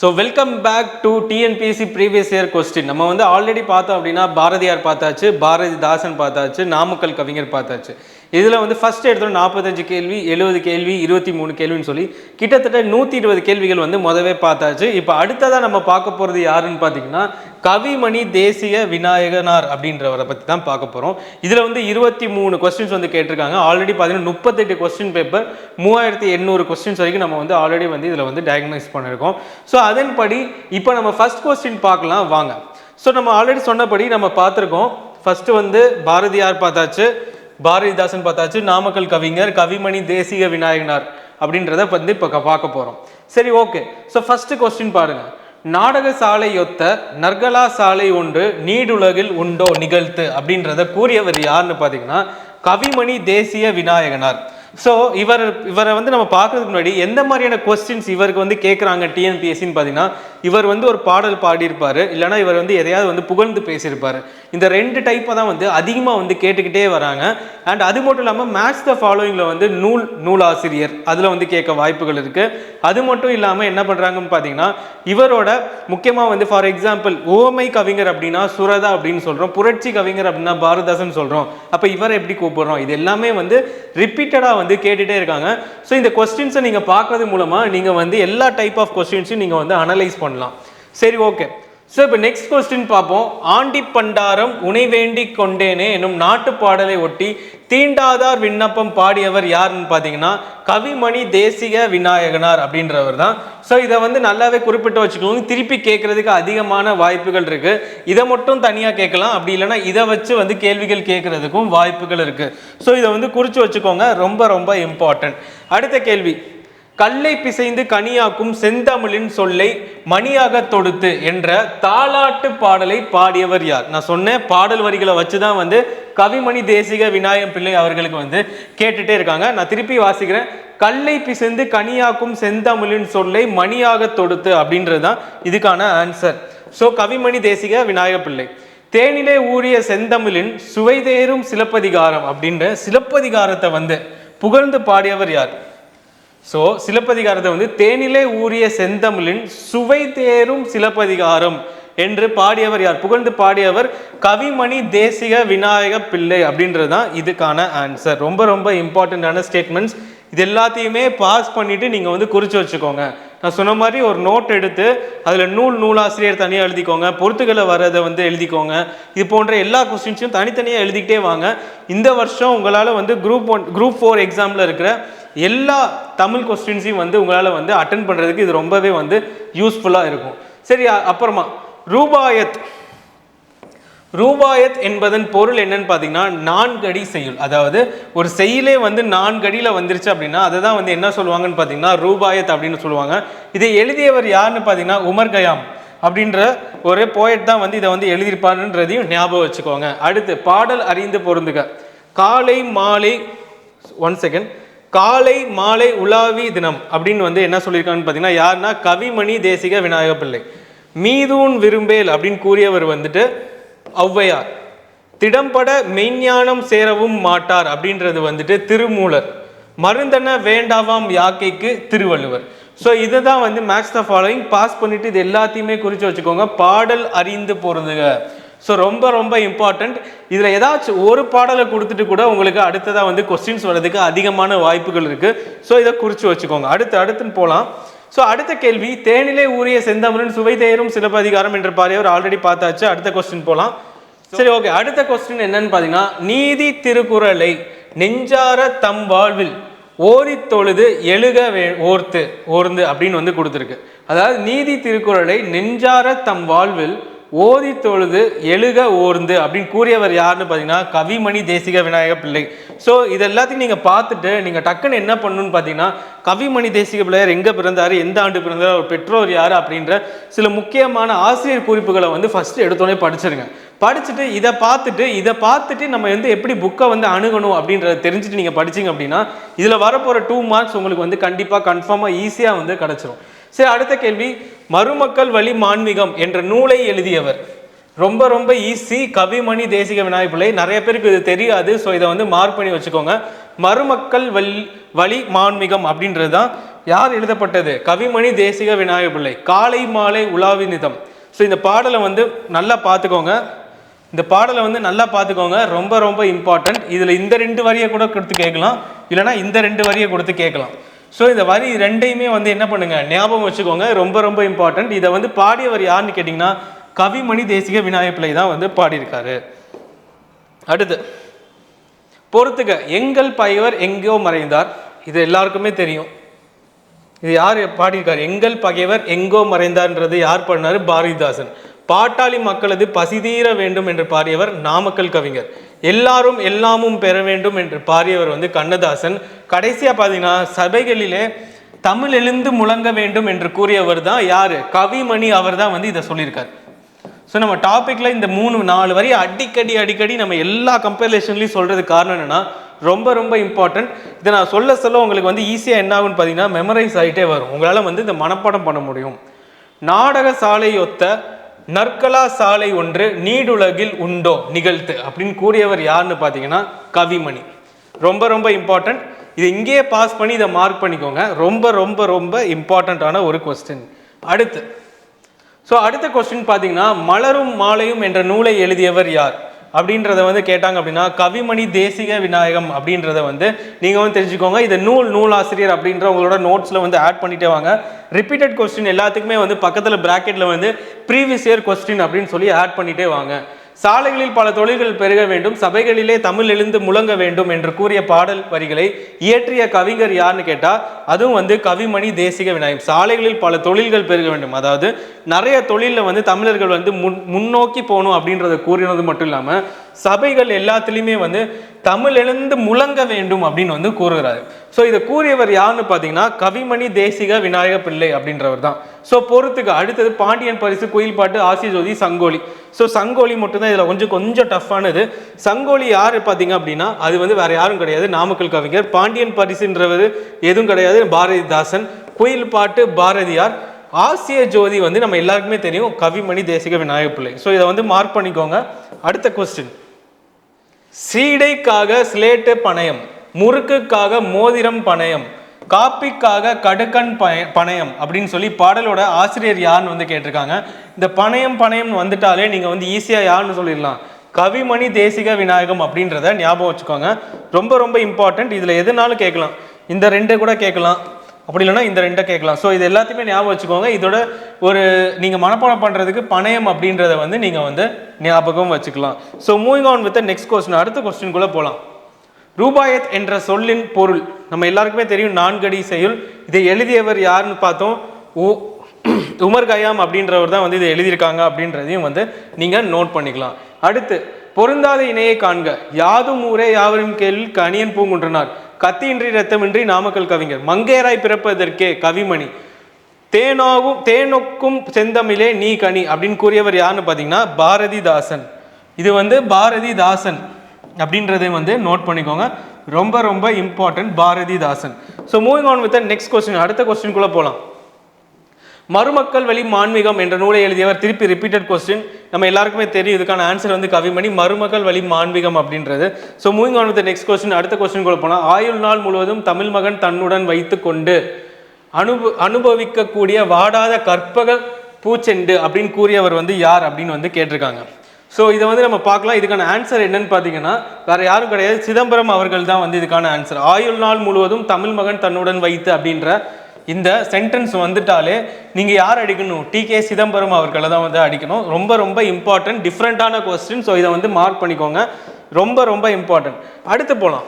So welcome back to TNPSC previous year question நம்ம வந்து already பார்த்தோம் அப்படின்னா பாரதியார் பார்த்தாச்சு பாரதிதாசன் பார்த்தாச்சு நாமக்கல் கவிஞர் பார்த்தாச்சு. இதில் வந்து ஃபஸ்ட் எடுத்தோம் நாற்பத்தஞ்சு கேள்வி எழுபது கேள்வி இருபத்தி மூணு கேள்வின்னு சொல்லி கிட்டத்தட்ட நூற்றி இருபது கேள்விகள் வந்து முதவே பார்த்தாச்சு. இப்போ அடுத்ததாக நம்ம பார்க்க போகிறது யாருன்னு பார்த்தீங்கன்னா கவிமணி தேசிய விநாயகனார் அப்படின்றவரை பற்றி தான் பார்க்க போகிறோம் இதில் வந்து இருபத்தி மூணு கொஸ்டின்ஸ் வந்து கேட்டிருக்காங்க. ஆல்ரெடி பார்த்தீங்கன்னா முப்பத்தெட்டு கொஸ்டின் பேப்பர் மூவாயிரத்தி எண்ணூறு கொஸ்டின்ஸ் வரைக்கும் நம்ம வந்து ஆல்ரெடி வந்து இதில் வந்து டயக்னைஸ் பண்ணியிருக்கோம். ஸோ அதன்படி இப்போ நம்ம ஃபர்ஸ்ட் கொஸ்டின் பார்க்கலாம். வாங்க. ஸோ நம்ம ஆல்ரெடி சொன்னபடி நம்ம பார்த்துருக்கோம். ஃபஸ்ட்டு வந்து பாரதியார் பார்த்தாச்சு. பாரதிதாசன் பார்த்தாச்சு நாமக்கல் கவிஞர் கவிமணி தேசிய விநாயகனார் அப்படின்றத வந்து இப்போ பார்க்க போகிறோம் சரி ஓகே ஸோ ஃபஸ்ட்டு கொஸ்டின் பாருங்கள் நாடக சாலையொத்த நர்கலா சாலை ஒன்று நீடுலகில் உண்டோ நிகழ்த்து அப்படின்றத கூறியவர் யாருன்னு பார்த்தீங்கன்னா கவிமணி தேசிய விநாயகனார். ஸோ இவர் இவரை வந்து நம்ம பார்க்கறதுக்கு முன்னாடி எந்த மாதிரியான கொஸ்டின்ஸ் இவருக்கு வந்து கேட்குறாங்க டிஎன்பிஎஸ்சின்னு பார்த்தீங்கன்னா இவர் வந்து ஒரு பாடல் பாடியிருப்பார். இல்லைனா இவர் வந்து எதையாவது வந்து புகழ்ந்து பேசியிருப்பார். இந்த ரெண்டு டைப்பை தான் வந்து அதிகமாக வந்து கேட்டுக்கிட்டே வராங்க. அண்ட் அது மட்டும் இல்லாமல் மேட்ச் த ஃபாலோயிங்கில் வந்து நூல் நூலாசிரியர் அதில் வந்து கேட்க வாய்ப்புகள் இருக்குது அது மட்டும் இல்லாமல் என்ன பண்ணுறாங்கன்னு பார்த்தீங்கன்னா இவரோட முக்கியமாக வந்து ஃபார் எக்ஸாம்பிள் ஓமை கவிஞர் அப்படின்னா சுரதா அப்படின்னு சொல்கிறோம் புரட்சி கவிஞர் அப்படின்னா பாரதாசன் சொல்கிறோம் அப்போ இவரை எப்படி கூப்பிடுறோம்? இது எல்லாமே வந்து ரிப்பீட்டடாக வந்து கேட்டுகிட்டே இருக்காங்க. ஸோ இந்த கொஸ்டின்ஸை நீங்கள் பார்க்கறது மூலமாக நீங்கள் வந்து எல்லா டைப் ஆஃப் கொஸ்டின்ஸையும் நீங்கள் வந்து அனலைஸ் பண்ணலாம். சரி ஓகே ஸோ இப்போ நெக்ஸ்ட் கொஸ்டின் பார்ப்போம். ஆண்டி பண்டாரம் உனை வேண்டி கொண்டேனே என்னும் நாட்டு பாடலை ஒட்டி தீண்டாதார் விண்ணப்பம் பாடியவர் யாருன்னு பார்த்தீங்கன்னா கவிமணி தேசிக விநாயகனார் அப்படின்றவர் தான். ஸோ இதை வந்து நல்லாவே குறிப்பிட்டு வச்சுக்கோங்க. திருப்பி கேட்கறதுக்கு அதிகமான வாய்ப்புகள் இருக்கு. இதை மட்டும் தனியாக கேட்கலாம். அப்படி இல்லைன்னா இதை வச்சு வந்து கேள்விகள் கேட்கறதுக்கும் வாய்ப்புகள் இருக்கு. ஸோ இதை வந்து குறித்து வச்சுக்கோங்க. ரொம்ப ரொம்ப இம்பார்ட்டன்ட் அடுத்த கேள்வி. கல்லை பிசைந்து கனியாக்கும் செந்தமிழின் சொல்லை மணியாக தொடுத்து என்ற தாலாட்டு பாடலை பாடியவர் யார்? நான் சொன்னேன் பாடல் வரிகளை வச்சு தான் வந்து கவிமணி தேசிக விநாயகம் பிள்ளை அவர்களுக்கு வந்து கேட்டுட்டே இருக்காங்க. நான் திருப்பி வாசிக்கிறேன். கல்லை பிசைந்து கனியாக்கும் செந்தமிழின் சொல்லை மணியாக தொடுத்து அப்படின்றது தான் இதுக்கான ஆன்சர் ஸோ கவிமணி தேசிக விநாயக பிள்ளை. தேனிலே ஊறிய செந்தமிழின் சுவைதேறும் சிலப்பதிகாரம் அப்படின்ற சிலப்பதிகாரத்தை வந்து புகழ்ந்து பாடியவர் யார்? ஸோ சிலப்பதிகாரத்தை வந்து தேனிலே ஊறிய செந்தமிழின் சுவை தேரும் சிலப்பதிகாரம் என்று பாடியவர் யார்? புகழ்ந்து பாடியவர் கவிமணி தேசிக விநாயக பிள்ளை அப்படின்றது தான் இதுக்கான ஆன்சர் ரொம்ப ரொம்ப இம்பார்ட்டண்ட்டான ஸ்டேட்மெண்ட்ஸ் இது எல்லாத்தையுமே பாஸ் பண்ணிவிட்டு நீங்கள் வந்து குறித்து வச்சுக்கோங்க. நான் சொன்ன மாதிரி ஒரு நோட் எடுத்து அதில் நூல் நூலாசிரியர் தனியாக எழுதிக்கோங்க பொறுத்துக்களை வர்றதை வந்து எழுதிக்கோங்க. இது போன்ற எல்லா கொஸ்டின்ஸையும் தனித்தனியாக எழுதிக்கிட்டே வாங்க. இந்த வருஷம் உங்களால் வந்து குரூப் ஒன் குரூப் ஃபோர் எக்ஸாமில் இருக்கிற எல்லா தமிழ் கொஸ்டின்ஸையும் வந்து உங்களால் வந்து அட்டன் பண்ணுறதுக்கு இது ரொம்பவே வந்து யூஸ்ஃபுல்லாக இருக்கும். சரி அப்புறமா ரூபாயத் ரூபாயத் என்பதன் பொருள் என்னன்னு பார்த்தீங்கன்னா நான்கடி செய்யுள். அதாவது ஒரு செயலே வந்து நான்கடியில் வந்துருச்சு அப்படின்னா அதை தான் வந்து என்ன சொல்லுவாங்கன்னு பார்த்தீங்கன்னா ரூபாயத் அப்படின்னு சொல்லுவாங்க. இதை எழுதியவர் யாருன்னு பார்த்தீங்கன்னா உமர் கயாம் அப்படின்ற ஒரு போயட் தான் வந்து இதை வந்து எழுதியிருப்பாருன்றதையும் ஞாபகம் வச்சுக்கோங்க. அடுத்து பாடல் அறிந்து பொருந்துக. காலை மாலை ஒன் செகண்ட் காலை மாலை உலாவி தினம் அப்படின்னு வந்து என்ன சொல்லியிருக்காங்கன்னு பார்த்தீங்கன்னா யாருன்னா கவிமணி தேசிக விநாயக பிள்ளை. மீதூன் விரும்பேல் அப்படின்னு கூறியவர் வந்துட்டு ஔவையார். திடம்பட மெய்ஞானம் சேரவும் மாட்டார் அப்படின்றது வந்துட்டு திருமூலர். மருந்தன வேண்டாவாம் யாக்கைக்கு திருவள்ளுவர். ஸோ இதை தான் வந்து மேக்ஸ் த ஃபாலோயிங் பாஸ் பண்ணிட்டு இது எல்லாத்தையுமே குறித்து வச்சுக்கோங்க. பாடல் அறிந்து போகிறதுங்க ஸோ ரொம்ப ரொம்ப இம்பார்ட்டண்ட் இதில் ஏதாச்சும் ஒரு பாடலை கொடுத்துட்டு கூட உங்களுக்கு அடுத்ததாக வந்து கொஸ்டின்ஸ் வர்றதுக்கு அதிகமான வாய்ப்புகள் இருக்குது ஸோ இதை குறித்து வச்சுக்கோங்க. அடுத்து அடுத்துன்னு போகலாம் ஸோ அடுத்த கேள்வி தேனிலே ஊறிய செந்தமிழன் சுவை தேரும் சிலப்பதிகாரம் என்ற பாரியவர் ஆல்ரெடி பார்த்தாச்சு. அடுத்த கொஸ்டின் போகலாம் சரி ஓகே அடுத்த கொஸ்டின் என்னன்னு பார்த்தீங்கன்னா நீதி திருக்குறளை நெஞ்சார தம் வாழ்வில் ஓரித்தொழுது எழுக வே ஓர்த்து ஓர்ந்து அப்படின்னு வந்து கொடுத்துருக்கு. அதாவது நீதி திருக்குறளை நெஞ்சார தம் வாழ்வில் ஓதி தொழுது எழுக ஓர்ந்து அப்படின்னு கூறியவர் யாருன்னு பார்த்தீங்கன்னா கவிமணி தேசிக விநாயக பிள்ளை. ஸோ இது எல்லாத்தையும் நீங்கள் பார்த்துட்டு நீங்கள் டக்குன்னு என்ன பண்ணணும்னு பார்த்தீங்கன்னா கவிமணி தேசிக பிள்ளையார் எங்கே பிறந்தார் எந்த ஆண்டு பிறந்தார் அவர் பெற்றோர் யார் அப்படின்ற சில முக்கியமான ஆசிரியர் குறிப்புகளை வந்து ஃபஸ்ட்டு எடுத்தோடனே படிச்சிருங்க. படிச்சுட்டு இதை பார்த்துட்டு இதை பார்த்துட்டு நம்ம வந்து எப்படி புக்கை வந்து அணுகணும் அப்படின்றத தெரிஞ்சுட்டு நீங்கள் படிச்சீங்க அப்படின்னா இதில் வரப்போகிற டூ மார்க்ஸ் உங்களுக்கு வந்து கண்டிப்பாக கன்ஃபார்மாக ஈஸியாக வந்து கிடச்சிரும். சரி அடுத்த கேள்வி மருமக்கள் வழி மான்மிகம் என்ற நூலை எழுதியவர். ரொம்ப ரொம்ப ஈஸி கவிமணி தேசிக விநாயகர் பிள்ளை. நிறைய பேருக்கு இது தெரியாது ஸோ இதை வந்து மார்க் பண்ணி வச்சுக்கோங்க. மருமக்கள் வழி வழி மான்மிகம் அப்படின்றது தான் யார் எழுதப்பட்டது? கவிமணி தேசிக விநாயக பிள்ளை. காலை மாலை உலாவினிதம் ஸோ இந்த பாடலை வந்து நல்லா பார்த்துக்கோங்க. இந்த பாடலை வந்து நல்லா பார்த்துக்கோங்க. ரொம்ப ரொம்ப இம்பார்ட்டன்ட் இதில் இந்த ரெண்டு வரியை கூட கொடுத்து கேட்கலாம். இல்லைனா இந்த ரெண்டு வரியை கொடுத்து கேட்கலாம். ஸோ இந்த வரி ரெண்டையுமே வந்து என்ன பண்ணுங்கள் ஞாபகம் வச்சுக்கோங்க. ரொம்ப ரொம்ப இம்பார்ட்டண்ட் இதை வந்து பாடியவர் யாருன்னு கேட்டிங்கன்னா கவிமணி தேசிக விநாயக பிள்ளை தான் வந்து பாடியிருக்காரு. அடுத்து பொறுத்துக்க எங்கள் பகைவர் எங்கோ மறைந்தார். இது எல்லாருக்குமே தெரியும். இது யார் பாடியிருக்கார்? எங்கள் பகைவர் எங்கோ மறைந்தார்ன்றது யார் பண்ணார் பாரதிதாசன். பாட்டாளி மக்களது பசிதீர வேண்டும் என்று பாடியவர் நாமக்கல் கவிஞர். எல்லாரும் எல்லாமும் பெற வேண்டும் என்று பாடியவர் வந்து கண்ணதாசன். கடைசியாக பார்த்தீங்கன்னா சபைகளிலே தமிழ் எழுந்து முழங்க வேண்டும் என்று கூறியவர் தான் யார்? கவிமணி அவர் தான் வந்து இதை சொல்லியிருக்கார். ஸோ நம்ம டாப்பிக்கில் இந்த மூணு நாலு வரி அடிக்கடி அடிக்கடி நம்ம எல்லா கம்பேரிலேஷன்லையும் சொல்கிறதுக்கு காரணம் என்னென்னா ரொம்ப ரொம்ப இம்பார்ட்டன்ட் இதை நான் சொல்ல சொல்ல உங்களுக்கு வந்து ஈஸியாக என்ன ஆகும்னு பார்த்தீங்கன்னா மெமரைஸ் ஆகிட்டே வரும். உங்களால் வந்து இந்த மனப்பாடம் பண்ண முடியும். நாடக சாலையொத்த நற்கலா சாலை ஒன்று நீடுலகில் உண்டோ? நிகழ்த்து. அப்படின்னு கூறியவர் யாருன்னு பார்த்தீங்கன்னா கவிமணி. ரொம்ப ரொம்ப இம்பார்ட்டன்ட் இது இங்கேயே பாஸ் பண்ணி இதை மார்க் பண்ணிக்கோங்க. ரொம்ப ரொம்ப ரொம்ப இம்பார்ட்டண்ட்டான ஒரு கொஸ்டின் அடுத்து. ஸோ அடுத்த கொஸ்டின் பார்த்தீங்கன்னா மலரும் மாலையும் என்ற நூலை எழுதியவர் யார்? அப்படின்றத வந்து கேட்டாங்க அப்படின்னா கவிமணி தேசிக விநாயகம் அப்படின்றத வந்து நீங்கள் வந்து தெரிஞ்சுக்கோங்க. இது நூல் நூலாசிரியர் அப்படின்ற உங்களோட நோட்ஸில் வந்து ஆட் பண்ணிட்டே வாங்க. ரிப்பீட்டட் கொஸ்டின் எல்லாத்துக்குமே வந்து பக்கத்தில் ப்ராக்கெட்டில் வந்து ப்ரீவியஸ் இயர் கொஸ்டின் அப்படின்னு சொல்லி ஆட் பண்ணிட்டே வாங்க. சாலைகளில் பல தொழில்கள் பெருக வேண்டும் சபைகளிலே தமிழ் எழுந்து முழங்க வேண்டும் என்று கூறிய பாடல் வரிகளை இயற்றிய கவிஞர் யாருன்னு கேட்டால் அதுவும் வந்து கவிமணி தேசிக விநாயகம் சாலைகளில் பல தொழில்கள் பெருக வேண்டும். அதாவது நிறைய தொழிலில் வந்து தமிழர்கள் வந்து முன் முன்னோக்கி போகணும் அப்படின்றத கூறினது மட்டும் இல்லாமல் சபைகள் எல்லாத்துலேயுமே வந்து தமிழ் எழுந்து முழங்க வேண்டும் அப்படின்னு வந்து கூறுகிறாரு. ஸோ இதை கூறியவர் யாருன்னு பார்த்தீங்கன்னா கவிமணி தேசிக விநாயக பிள்ளை அப்படின்றவர் தான். ஸோ பொறுத்துக்கு அடுத்தது பாண்டியன் பரிசு குயில் பாட்டு ஆசிய ஜோதி சங்கோலி. ஸோ சங்கோலி மட்டும்தான் இதில் கொஞ்சம் கொஞ்சம் டஃப்பானது சங்கோலி யார் பார்த்தீங்க அப்படின்னா அது வந்து வேற யாரும் கிடையாது நாமக்கல் கவிஞர். பாண்டியன் பரிசுன்றவர் எதுவும் கிடையாது பாரதிதாசன். குயில் பாட்டு பாரதியார். ஆசிய ஜோதி வந்து நம்ம எல்லாருக்குமே தெரியும் கவிமணி தேசிக விநாயக பிள்ளை. ஸோ இதை வந்து மார்க் பண்ணிக்கோங்க. அடுத்த கொஸ்டின் சீடைக்காக ஸ்லேட்டு பணயம். முறுக்குக்காக மோதிரம் பணயம் காப்பிக்காக கடுக்கன் பய- பணயம் அப்படின்னு சொல்லி பாடலோட ஆசிரியர் யாருன்னு வந்து கேட்டிருக்காங்க. இந்த பணயம் பணயம்னு வந்துட்டாலே நீங்கள் வந்து ஈஸியாக யாருன்னு சொல்லிடலாம். கவிமணி தேசிக விநாயகம் அப்படின்றத ஞாபகம் வச்சுக்கோங்க. ரொம்ப ரொம்ப இம்பார்ட்டன்ட் இதில் எதுனாலும் கேட்கலாம். இந்த ரெண்டை கூட கேட்கலாம். அப்படி இல்லைன்னா இந்த ரெண்டை கேட்கலாம். ஸோ இது எல்லாத்தையுமே ஞாபகம் வச்சுக்கோங்க. இதோட ஒரு நீங்கள் மனப்பாடம் பண்ணுறதுக்கு பணயம் அப்படின்றத வந்து நீங்கள் வந்து ஞாபகம் வச்சுக்கலாம். So moving on with next question அடுத்த கொஸ்டின்குள்ளே போகலாம் ரூபாயத் என்ற சொல்லின் பொருள். நம்ம எல்லாருக்குமே தெரியும் நான்கடி செய்யுள் இதை எழுதியவர் யாருன்னு பார்த்தோம். உ- உமர் கயாம் அப்படின்றவர் தான் வந்து இதை எழுதியிருக்காங்க அப்படின்றதையும் வந்து நீங்கள் நோட் பண்ணிக்கலாம். அடுத்து பொருந்தாத இணையை காண்க. யாதும் ஊரே யாவரும் கேள்வி கணியன் பூங்குன்றனார். கத்தியின்றி ரத்தமின்றி நாமக்கல் கவிஞர். மங்கையராய் பிறப்பதற்கே கவிமணி. தேனாகும் தேனொக்கும் செந்தமிழே நீ கனி அப்படின்னு கூறியவர் யாருன்னு பார்த்தீங்கன்னா பாரதிதாசன். இது வந்து பாரதிதாசன். அப்படின்றதை வந்து நோட் பண்ணிக்கோங்க. ரொம்ப ரொம்ப important Bharathidasan. So moving on with next question அடுத்த கொஸ்டின்குள்ளே போகலாம் மருமக்கள் வழி மான்மீகம் என்ற நூலை எழுதியவர் திருப்பி ரிப்பீட்டட் கொஸ்டின் நம்ம எல்லாருக்குமே தெரியும் இதுக்கான ஆன்சர் வந்து கவிமணி. மருமக்கள் வழி மான்மீகம் அப்படின்றது. So moving on with next question அடுத்த கொஸ்டின் கூட போனால் ஆயுள் நாள் முழுவதும் தமிழ் மகன் தன்னுடன் வைத்து கொண்டு அனுப அனுபவிக்கக்கூடிய வாடாத கற்பக பூச்செண்டு அப்படின்னு கூறியவர் வந்து யார் அப்படின்னு வந்து கேட்டிருக்காங்க. ஸோ இதை வந்து நம்ம பார்க்கலாம். இதுக்கான ஆன்சர் என்னன்னு பார்த்தீங்கன்னா வேறு யாரும் கிடையாது. சிதம்பரம் அவர்கள் தான் வந்து இதுக்கான ஆன்சர் ஆயுள் நாள் முழுவதும் தமிழ் மகன் தன்னுடன் வைத்து அப்படின்ற இந்த சென்டென்ஸ் வந்துட்டாலே நீங்கள் யார் அடிக்கணும்? டி. கே. சிதம்பரம் அவர்களை தான் வந்து அடிக்கணும். ரொம்ப ரொம்ப இம்பார்ட்டன்ட் டிஃப்ரெண்ட்டான கொஸ்டின் ஸோ இதை வந்து மார்க் பண்ணிக்கோங்க. ரொம்ப ரொம்ப இம்பார்ட்டன்ட் அடுத்து போகலாம்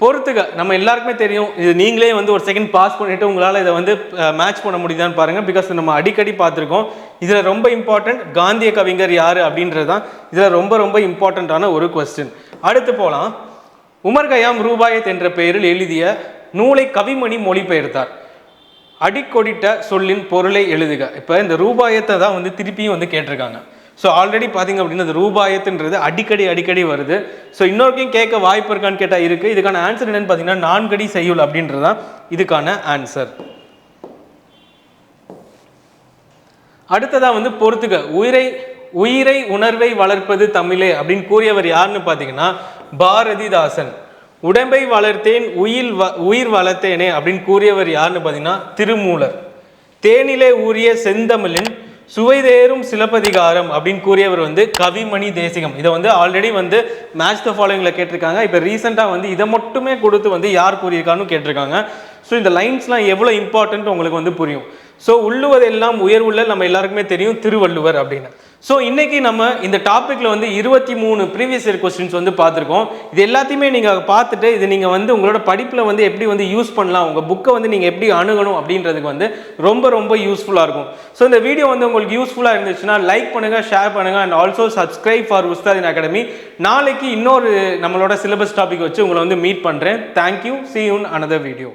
பொறுத்துக்க நம்ம எல்லாருக்குமே தெரியும் இது நீங்களே வந்து ஒரு செகண்ட் பாஸ் பண்ணிட்டு உங்களால் இதை வந்து மேட்ச் பண்ண முடியுதான்னு பாருங்க. பிகாஸ் நம்ம அடிக்கடி பார்த்துருக்கோம் இதில் ரொம்ப இம்பார்ட்டன்ட் காந்திய கவிஞர் யார் அப்படின்றது தான் இதில் ரொம்ப ரொம்ப இம்பார்ட்டண்ட்டான ஒரு கொஸ்டின் அடுத்து போகலாம் உமர் கயாம் ரூபாயத் என்ற பெயரில் எழுதிய நூலை கவிமணி மொழிபெயர்த்தார். அடிக்கொடிட்ட சொல்லின் பொருளை எழுதுக. இப்போ இந்த ரூபாயத்தை தான் வந்து திருப்பியும் வந்து கேட்டிருக்காங்க. ஸோ ஆல்ரெடி பார்த்தீங்க அப்படின்னா அது ரூபாயத்துன்றது அடிக்கடி அடிக்கடி வருது. ஸோ இன்னொருக்கையும் கேட்க வாய்ப்பு இருக்கான்னு கேட்டால் இருக்குது இதுக்கான ஆன்சர் என்னன்னு பார்த்தீங்கன்னா நான்கடி செய்யுள் அப்படின்றது தான் இதுக்கான ஆன்சர் அடுத்ததாக வந்து பொறுத்துக்க உயிரை உயிரை உணர்வை வளர்ப்பது தமிழே அப்படின்னு கூறியவர் யாருன்னு பார்த்தீங்கன்னா பாரதிதாசன். உடம்பை வளர்த்தேன் உயிர் வ உயிர் வளர்த்தேனே அப்படின்னு கூறியவர் யாருன்னு பார்த்தீங்கன்னா திருமூலர். தேனிலே ஊறிய செந்தமிழின் சுவைதேறும் சிலப்பதிகாரம் அப்படின்னு கூறியவர் வந்து கவிமணி தேசிகம். இதை வந்து ஆல்ரெடி வந்து மேட்ச் த ஃபாலோயிங்கில் கேட்டிருக்காங்க. இப்போ ரீசெண்டாக வந்து இதை மட்டுமே கொடுத்து வந்து யார் கூறியிருக்கான்னு கேட்டிருக்காங்க. ஸோ இந்த லைன்ஸ்லாம் எவ்வளோ இம்பார்ட்டன்ட் உங்களுக்கு வந்து புரியும். ஸோ உள்ளுவதெல்லாம் உயர்வுள்ள நம்ம எல்லாருக்குமே தெரியும் திருவள்ளுவர் அப்படின்னு. ஸோ இன்னைக்கு நம்ம இந்த டாப்பிக்கில் வந்து இருபத்தி மூணு ப்ரீவியஸ் இயர் கொஸ்டின்ஸ் வந்து பார்த்துருக்கோம். இது எல்லாத்தையுமே நீங்கள் பார்த்துட்டு இது நீங்கள் வந்து உங்களோட படிப்பில் வந்து எப்படி வந்து யூஸ் பண்ணலாம் உங்கள் புக்கை வந்து நீங்கள் எப்படி அணுகணும் அப்படின்றதுக்கு வந்து ரொம்ப ரொம்ப யூஸ்ஃபுல்லாக இருக்கும். ஸோ இந்த வீடியோ வந்து உங்களுக்கு யூஸ்ஃபுல்லாக இருந்துச்சுன்னா லைக் பண்ணுங்கள் ஷேர் பண்ணுங்கள் அண்ட் ஆல்சோ சப்ஸ்கிரைப் ஃபார் உஸ்தாதின் அகாடமி நாளைக்கு இன்னொரு நம்மளோட சிலபஸ் டாபிக் வச்சு உங்களை வந்து மீட் பண்ணுறேன் thank you see you in another video